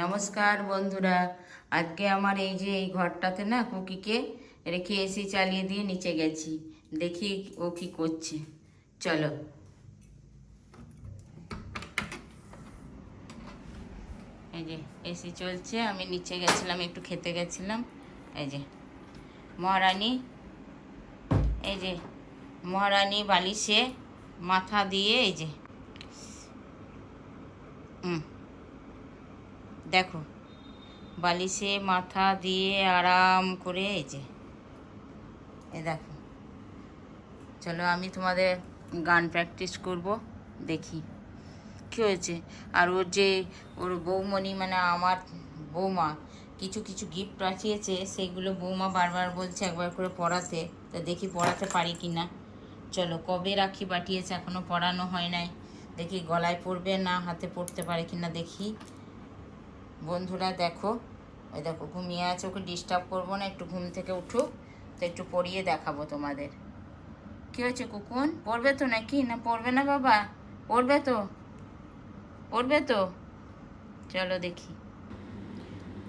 নমস্কার বন্ধুরা। আজকে আমার এই যে এই ঘরটাতে না কুকিকে রেখে এসি চালিয়ে দিয়ে নিচে গেছি। দেখি ও কি করছে। চলো। এই যে এসি চলছে, আমি নিচে গেছিলাম, একটু খেতে গেছিলাম। এই যে মহারানী, এই যে মহারানী বালিশে মাথা দিয়ে এই যে হুম দেখো, বালিশে মাথা দিয়ে আরাম করে এই যে এ দেখো। চলো আমি তোমাদের গান প্র্যাকটিস করব, দেখি কী হয়েছে। আর ওর যে, ওর বৌমণি মানে আমার বৌমা কিছু কিছু গিফট পাঠিয়েছে, সেগুলো বৌমা বারবার বলছে একবার করে পড়াতে, তা দেখি পড়াতে পারি কি না। চলো, কবে রাখি পাঠিয়েছে এখনও পড়ানো হয় নাই। দেখি গলায় পড়বে না, হাতে পড়তে পারে কি না, দেখি। বন্ধুরা দেখো ওই দেখো, ঘুমিয়ে আছে, ওকে ডিস্টার্ব করব না, একটু ঘুম থেকে উঠুক, তো একটু পড়িয়ে দেখাবো তোমাদের। কী হয়েছে কুকুন? পড়বে তো নাকি? না পড়বে না বাবা? পড়বে তো? পড়বে তো? চলো দেখি।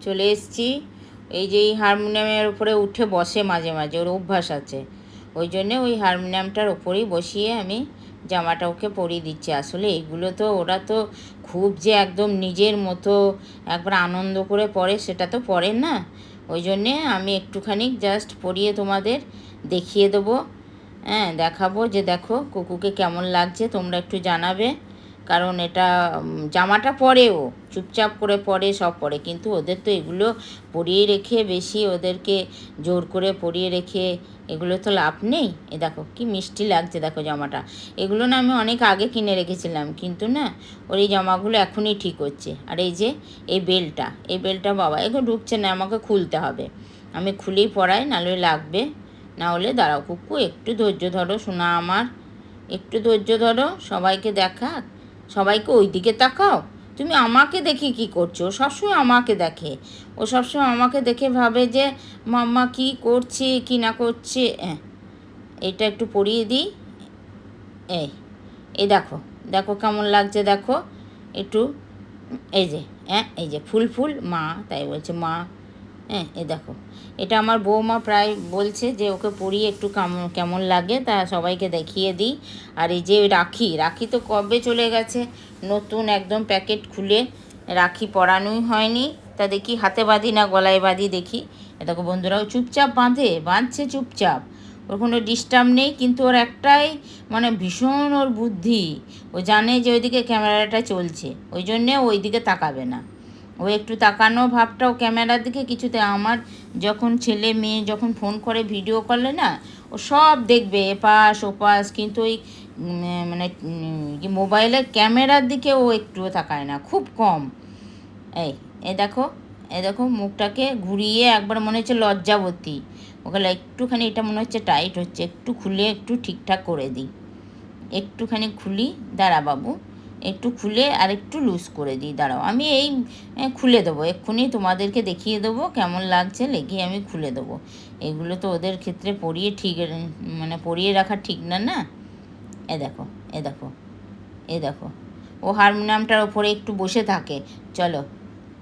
চলে এসছি। এই যে এই হারমোনিয়ামের উপরে উঠে বসে মাঝে মাঝে, ওর অভ্যাস আছে। ওই জন্যে ওই হারমোনিয়ামটার ওপরেই বসিয়ে আমি জামাটা ওকে পরিয়ে দিচ্ছে। আসলে এগুলো তো ওরা তো খুব যে একদম নিজের মতো একবার আনন্দ করে পরে সেটা তো পরে না। ওই জন্যে আমি একটুখানি জাস্ট পরিয়ে তোমাদের দেখিয়ে দেবো। হ্যাঁ দেখাবো যে দেখো কুকুকে কেমন লাগছে, তোমরা একটু জানাবে। কারণ এটা জামাটা পরে ও চুপচাপ করে পরে, সব পরে। কিন্তু ওদের তো এগুলো পরিয়ে রেখে বেশি ওদেরকে জোর করে পরিয়ে রেখে এগুলো তো লাভ নেই। এ দেখো, কি মিষ্টি লাগছে দেখো জামাটা। এগুলো না আমি অনেক আগে কিনে রেখেছিলাম, কিন্তু না, ওর এই জামাগুলো এখনই ঠিক হচ্ছে। আর এই যে, এই বেলটা এই বেলটা বাবা, এগুলো ঢুকছে না, আমাকে খুলতে হবে। আমি খুলেই পরাই, নাহলে লাগবে। না হলে দাঁড়াও, কুকু, একটু ধৈর্য ধরো শোনা আমার। একটু ধৈর্য ধরো, সবাইকে দেখা। সবাইকে ওই দিকে তাকাও। তুমি আমাকে দেখে কি করছ? সবসময় আমাকে দেখে। ও সবসময় আমাকে দেখে ভাবে যে, মাম্মা কি করছে, কি না করছে? এটা একটু পরিয়ে দিই। এই এই দেখো দেখো কেমন লাগছে, দেখো। একটু, এই যে হ্যাঁ এই যে ফুল ফুল, মা, তাই বলছে, মা হ্যাঁ এ দেখো। এটা আমার বৌমা প্রায় বলছে যে ওকে পরিয়ে একটু কেমন কেমন লাগে, তা সবাইকে দেখিয়ে দিই। আর এই যে রাখি রাখি তো কবে চলে গেছে? নতুন একদম প্যাকেট খুলে রাখি পরানোই হয়নি। তা দেখি হাতে বাঁধি না গলায় বাঁধি দেখি। এ দেখো বন্ধুরাও, চুপচাপ বাঁধে, বাঁধছে চুপচাপ। ওর কোনো ডিস্টার্ব নেই, কিন্তু ওর একটাই মানে ভীষণ ওর বুদ্ধি। ও জানে যে ওইদিকে ক্যামেরাটা চলছে, ওই জন্যে ওই দিকে তাকাবে না। ও একটু তাকানো ভাবটাও ক্যামেরার দিকে কিছুতে আমার যখন ছেলে মেয়ে যখন ফোন করে ভিডিও করলে না, ও সব দেখবে এপাশ ওপাশ। কিন্তু ওই মানে মোবাইলের ক্যামেরার দিকে ও একটুও তাকায় না, খুব কম। এই এ দেখো এ দেখো মুখটাকে ঘুরিয়ে একবার মনে হচ্ছে লজ্জাবতী। ওকে একটুখানি এটা মনে হচ্ছে টাইট হচ্ছে, একটু খুলে একটু ঠিকঠাক করে দিই। একটুখানি খুলি, দাঁড়া বাবু। একটু খুলে আর একটু লুজ করে দিই। দাঁড়াও, আমি এই খুলে দেবো। এক্ষুনি তোমাদেরকে দেখিয়ে দেবো কেমন লাগছে লেগে আমি খুলে দেবো। এগুলো তো ওদের ক্ষেত্রে পরিয়ে ঠিক মানে পরিয়ে রাখা ঠিক না না? এ দেখো এ দেখো এ দেখো। ও হারমোনিয়ামটার ওপরে একটু বসে থাকে। চলো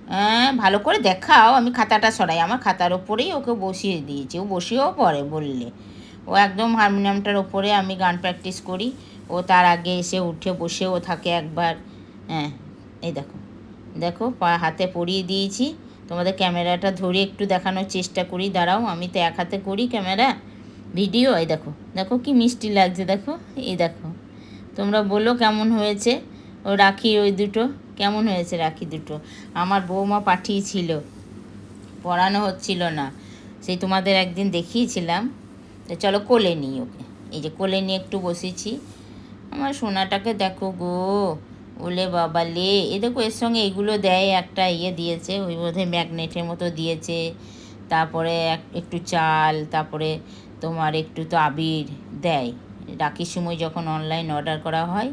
হ্যাঁ ভালো করে দেখাও, আমি খাতাটা সরাই। আমার খাতার ওপরেই ওকে বসিয়ে দিয়েছি। ও বসিয়েও পড়ে বললে। ও একদম হারমোনিয়ামটার ওপরে আমি গান প্র্যাকটিস করি। ও তার আগে এসে উঠে বসেও থাকে একবার। হ্যাঁ এই দেখো। দেখো, পা, হাতে পরিয়ে দিয়েছি। তোমাদের ক্যামেরাটা ধরে একটু দেখানোর চেষ্টা করি। দাঁড়াও, আমি তো এক হাতে করি ক্যামেরা। ভিডিও, এই দেখো। দেখো কি মিষ্টি লাগছে, দেখো। এই দেখো। তোমরা বলো কেমন হয়েছে? ও রাখি ওই দুটো। কেমন হয়েছে রাখি দুটো? আমার বৌমা পাঠিয়েছিল। পড়ানো হচ্ছিল না। সেই তোমাদের একদিন দেখিয়েছিলাম। তো চলো কোলে নিই ওকে। এই যে কোলে নিয়ে একটু বসেছি। আমার সোনাটাকে দেখো গো। ওলে বাবা লে। এ দেখো, এর সঙ্গে এগুলো দেয়, একটা ইয়ে দিয়েছে, ওই বোধহয় ম্যাগনেটের মতো দিয়েছে। তারপরে এক- একটু চাল, তারপরে তোমার একটু তো আবির দেয়। রাখির সময় যখন অনলাইন অর্ডার করা হয়,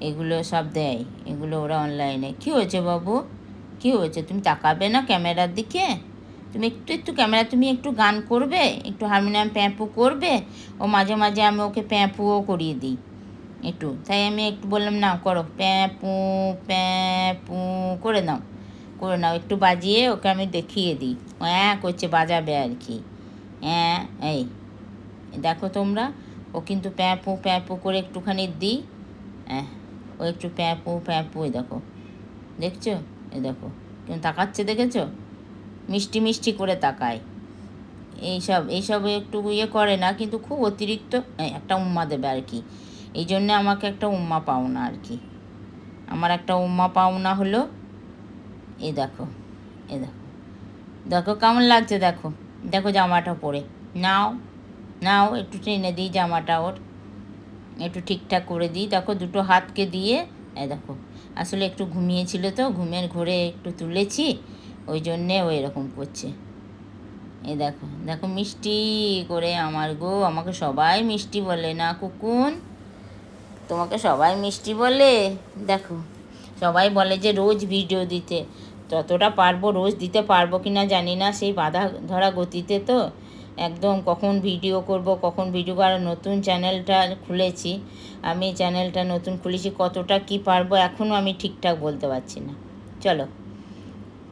এগুলো সব দেয়। এগুলো ওরা অনলাইনে কী হয়েছে বাবু? কী হয়েছে? তুমি তাকাবে না ক্যামেরার দিকে? তুমি একটু একটু ক্যামেরা, তুমি একটু গান করবে? একটু হারমোনিয়াম প্যাঁপু করবে? ও মাঝে মাঝে আমি ওকে প্যাঁপুও করিয়ে দিই। একটু। তাই আমি একটু বললাম না করো। প্যাঁ পু প্যাঁ পু, করে দাও করে নাও, একটু বাজিয়ে ওকে আমি দেখিয়ে দিই। হ্যাঁ করছে, বাজাবে আর কি। হ্যাঁ এই। দেখো তোমরা, ও কিন্তু প্যাঁপু প্যাঁপু করে একটুখানি দিই। হ্যাঁ ও একটু প্যাঁপু প্যাঁপু এই দেখো। দেখছ? এ দেখো। কেমন তাকাচ্ছে দেখেছ? মিষ্টি মিষ্টি করে তাকায়। এইসব এইসব একটু ইয়ে করে না, কিন্তু খুব অতিরিক্ত একটা উম্মা দেবে আর কি। এই জন্যে আমাকে একটা উম্মা পাওনা আর কি। আমার একটা উম্মা পাওনা হলো, এ দেখো এ দেখো। দেখো কেমন লাগছে দেখো দেখো জামাটা পরে। নাও নাও, একটু টেনে দিই জামাটা ওর। একটু ঠিকঠাক করে দিই। দেখো দুটো হাতকে দিয়ে, এ দেখো। আসলে একটু ঘুমিয়েছিল তো, ঘুমের ঘরে একটু তুলেছি ওই জন্যে ও এরকম করছে। এই দেখো দেখো মিষ্টি করে আমার গো, আমাকে সবাই মিষ্টি বলে না কুকুন? তোমাকে সবাই মিষ্টি বলে? দেখো, সবাই বলে যে রোজ ভিডিও দিতে। ততটা পারব, রোজ দিতে পারব কি না জানি না। সেই বাধা ধরা গতিতে তো একদম কখন ভিডিও করব, কখন ভিডিও আর নতুন চ্যানেলটা খুলেছি। আমি চ্যানেলটা নতুন খুলেছি, কতটা কি পারব এখনও আমি ঠিকঠাক বলতে পারছি না। চলো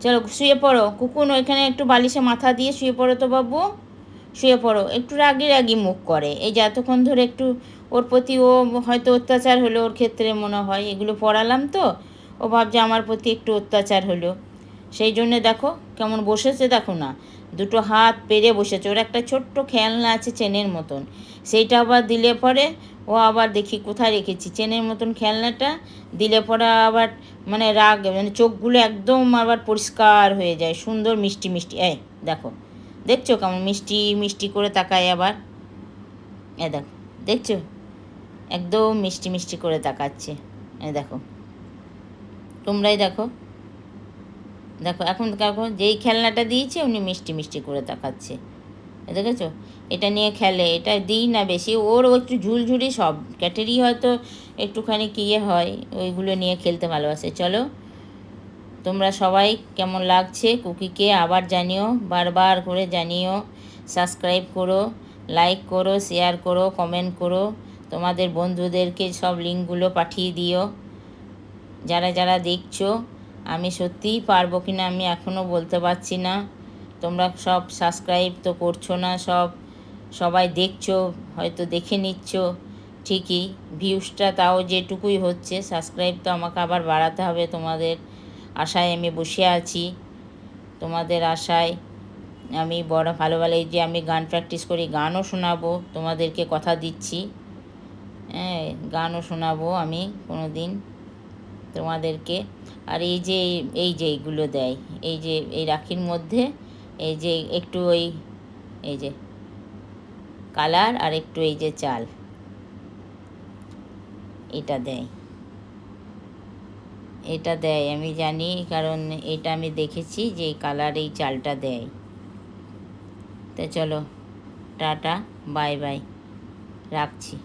চলো শুয়ে পড়ো। কুকুন, ওইখানে একটু বালিশে মাথা দিয়ে শুয়ে পড়ো তো বাবু। শুয়ে পড়ো। একটু রাগি রাগি মুখ করে। এই যে এতক্ষণ ধরে একটু ওর প্রতি ও হয়তো অত্যাচার হলো, ওর ক্ষেত্রে মনে হয়, এগুলো পড়ালাম তো। ও ভাবছে আমার প্রতি একটু অত্যাচার হলো। সেই জন্য দেখো, কেমন বসেছে দেখো না। দুটো হাত পেরে বসেছে। ওর একটা ছোট্ট খেলনা আছে চেনের মতন। সেইটা আবার দিলে পরে ও আবার দেখি কোথায় রেখেছি। চেনের মতন খেলনাটা দিলে পরে আবার মানে রাগ মানে চোখগুলো একদম আবার পরিষ্কার হয়ে যায়। সুন্দর মিষ্টি মিষ্টি। এই দেখো। দেখছ কেমন মিষ্টি মিষ্টি করে তাকায় আবার? এ দেখো, দেখছ? একদম মিষ্টি মিষ্টি করে তাকাচ্ছে। এই দেখো। তোমরাই দেখো। দেখো, এখন দেখো, যেই খেলনাটা দিয়েছে উনি মিষ্টি মিষ্টি করে তাকাচ্ছে। এ দেখেছ? এটা নিয়ে খেলে, এটা দিই না বেশি। ওর একটু ঝুলঝুলি সব। ক্যাটেরই হয়তো একটুখানি কি ইয়ে হয়, ওইগুলো নিয়ে খেলতে ভালোবাসে। চলো। তোমরা সবাই কেমন লাগছে কুকিকে আবার জানিও, বারবার করে জানিও সাবস্ক্রাইব করো লাইক করো শেয়ার করো কমেন্ট করো, তোমাদের বন্ধুদেরকে সব লিঙ্কগুলো পাঠিয়ে দিও। যারা যারা দেখছ, আমি সত্যিই পারব কি না আমি এখনও বলতে পারছি না। তোমরা সব সাবস্ক্রাইব তো করছ না, সব সবাই দেখছ, হয়তো দেখে নিচ্ছ, ঠিকই। ভিউসটা তাও যেটুকুই হচ্ছে সাবস্ক্রাইব তো আমাকে আবার বাড়াতে হবে তোমাদের। আশায় আমি বসে আছি। তোমাদের আশায় আমি বড় ভালো ভালো যে আমি গান প্র্যাকটিস করি, গানও শোনাবো, তোমাদেরকে কথা দিচ্ছি। হ্যাঁ গানও শোনাবো আমি কোনো দিন তোমাদেরকে। আর এই যে এই যে এইগুলো দেয়, এই যে, এই রাখির মধ্যে, এই যে একটু ওই, এই যে কালার আর একটু এই যে চাল। এটা দেয়। এটা দেয়, আমি জানি, কারণ এটা আমি দেখেছি যে কালার এই চালটা দেয়। তা চলো, টাটা, বাই বাই, রাখছি।